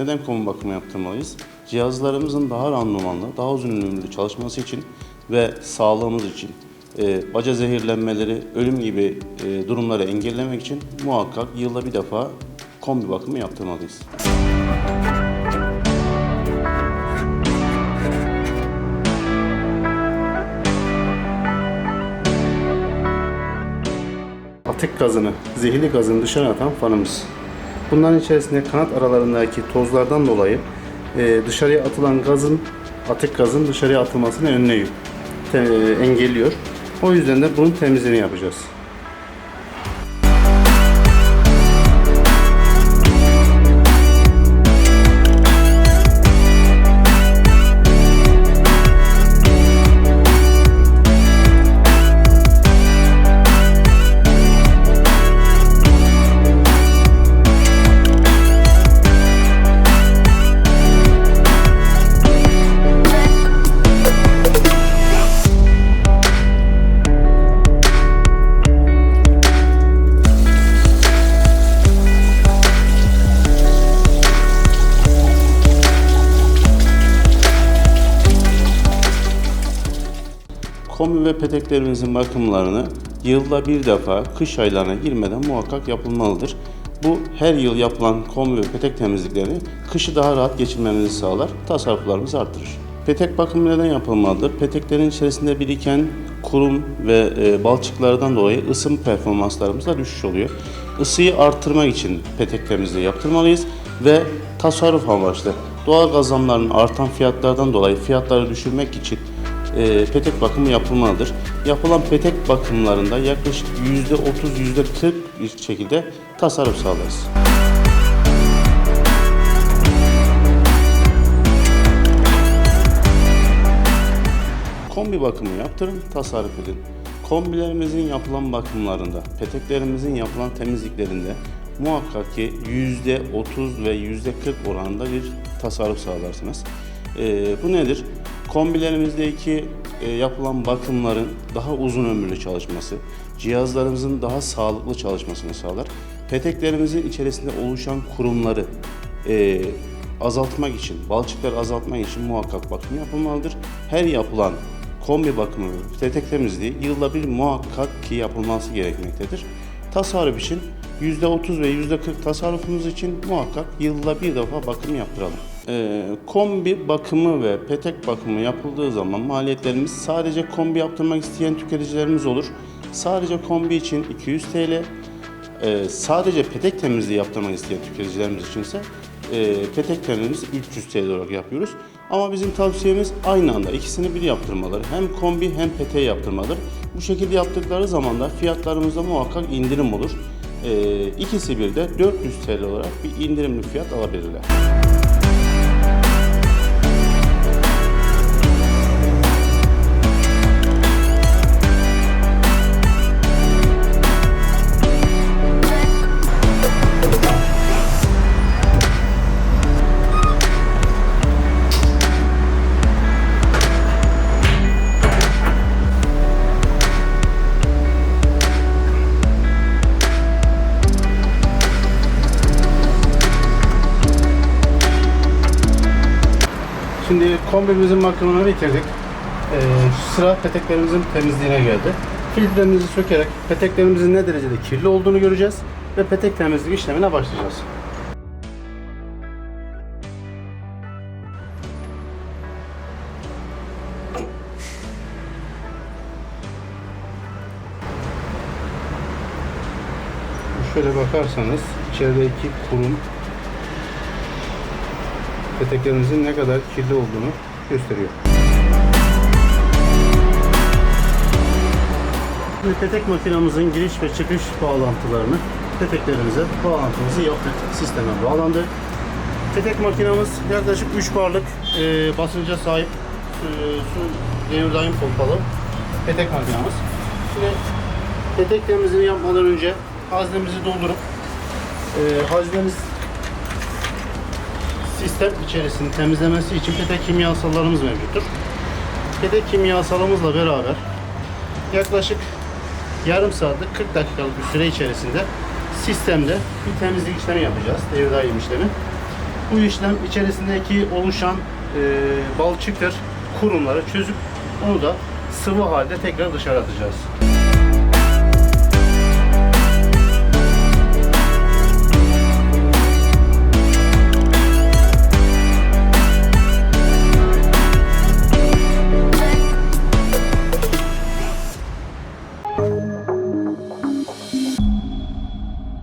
neden kombi bakımı yaptırmalıyız? Cihazlarımızın daha randımanlı, daha uzun ömürlü çalışması için ve sağlığımız için, e, baca zehirlenmeleri, ölüm gibi e, durumları engellemek için muhakkak yılda bir defa kombi bakımı yaptırmalıyız. Atık gazını, zehirli gazını dışarı atan fanımız. Bunların içerisinde kanat aralarındaki tozlardan dolayı e, dışarıya atılan gazın, atık gazın dışarıya atılmasını önlüyor, e, engelliyor. O yüzden de bunun temizliğini yapacağız. Kombi ve peteklerimizin bakımlarını yılda bir defa kış aylarına girmeden muhakkak yapılmalıdır. Bu her yıl yapılan kombi ve petek temizlikleri kışı daha rahat geçirmemizi sağlar, tasarruflarımızı artırır. Petek bakımı neden yapılmalıdır? Peteklerin içerisinde biriken kurum ve e, balçıklardan dolayı ısım performanslarımızda düşüş oluyor. Isıyı artırmak için petek temizliği yaptırmalıyız ve tasarruf amaçlı doğal gaz artan fiyatlardan dolayı fiyatları düşürmek için e, petek bakımı yapılmalıdır. Yapılan petek bakımlarında yaklaşık %30 %40 bir şekilde tasarruf sağlarız. Kombi bakımı yaptırın, tasarruf edin. Kombilerimizin yapılan bakımlarında, peteklerimizin yapılan temizliklerinde muhakkak ki %30 ve %40 oranında bir tasarruf sağlarsınız. Ee, bu nedir? Kombilerimizdeki e, yapılan bakımların daha uzun ömürlü çalışması, cihazlarımızın daha sağlıklı çalışmasını sağlar. Peteklerimizin içerisinde oluşan kurumları e, azaltmak için, balçıkları azaltmak için muhakkak bakım yapılmalıdır. Her yapılan kombi bakımı petek temizliği yılda bir muhakkak ki yapılması gerekmektedir. Tasarruf için %30 ve %40 tasarrufumuz için muhakkak yılda bir defa bakım yaptıralım. Ee, kombi bakımı ve petek bakımı yapıldığı zaman maliyetlerimiz sadece kombi yaptırmak isteyen tüketicilerimiz olur. Sadece kombi için 200 TL, ee, sadece petek temizliği yaptırmak isteyen tüketicilerimiz içinse e, petek temizliğimizi 300 TL olarak yapıyoruz. Ama bizim tavsiyemiz aynı anda ikisini bir yaptırmaları. Hem kombi hem peteği yaptırmaları. Bu şekilde yaptıkları zaman da fiyatlarımızda muhakkak indirim olur. Ee, ikisi bir de 400 TL olarak bir indirimli fiyat alabilirler. Şimdi kombimizin bakımını bitirdik. Ee, sıra peteklerimizin temizliğine geldi. Filtremizi sökerek peteklerimizin ne derecede kirli olduğunu göreceğiz ve petek temizlik işlemine başlayacağız. Şöyle bakarsanız içerideki kurum peteklerimizin ne kadar kirli olduğunu gösteriyor. Şimdi petek makinamızın giriş ve çıkış bağlantılarını peteklerimize bağlantımızı yaptık. Sisteme bağlandı. Petek makinamız yaklaşık 3 barlık e, basınca sahip e, su devir pompalı petek makinamız. Şimdi petek yapmadan önce haznemizi doldurup e, haznemiz sistem içerisini temizlemesi için petek kimyasallarımız mevcuttur. Petek kimyasalımızla beraber yaklaşık yarım saatlik 40 dakikalık bir süre içerisinde sistemde bir temizlik işlemi yapacağız. Devir işlemi. Bu işlem içerisindeki oluşan e, balçıktır, kurumları çözüp onu da sıvı halde tekrar dışarı atacağız.